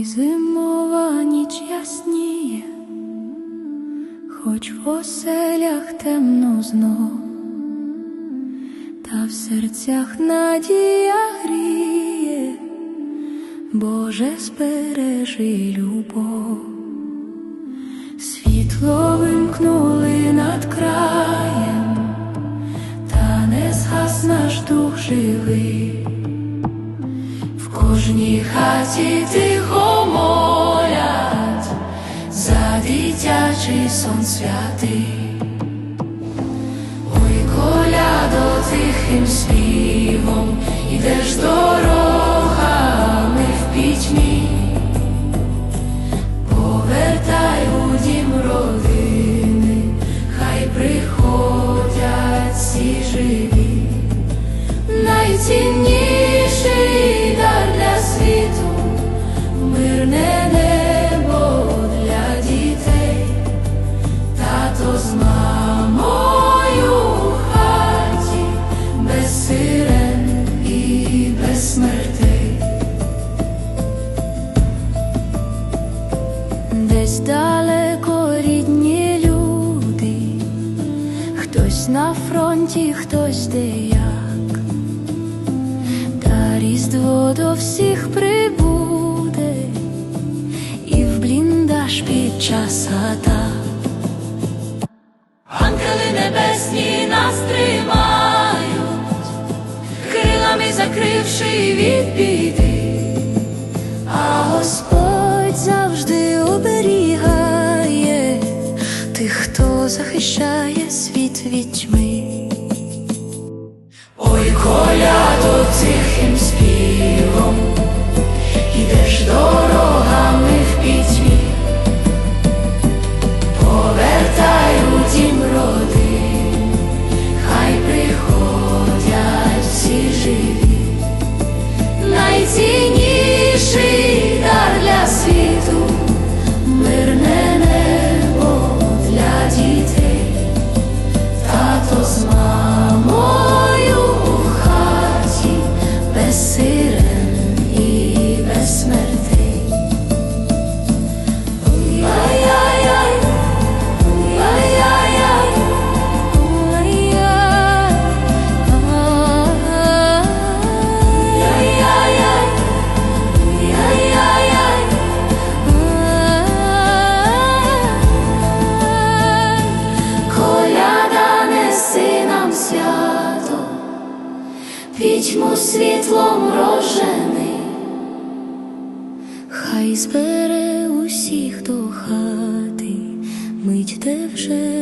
Ой, зимова ніч ясніє, хоч в оселях темно знов, та в серцях надія гріє, Боже, збережи любов, світло вимкнули над краєм, та не згас наш дух живий. В кожній хаті тихо молять за дитячий сон святий. Ой, колядо тихим співом, ідеш дорогами в пітьмі, повертай у дім родини, хай приходять всі живі найцінніший мирне небо для дітей, тато з мамою у хаті, без сирен і без смертей. Десь далеко рідні люди, хтось на фронті, хтось де як, та різдво до всіх прибуде, бліндаж під. Ангели небесні нас тримають, крилами закривши від біди, а Господь завжди оберігає тих, хто захищає світ від тьми. Ой, коляду тихим пітьму світлом рожений, хай збере усіх до хати, мить де вже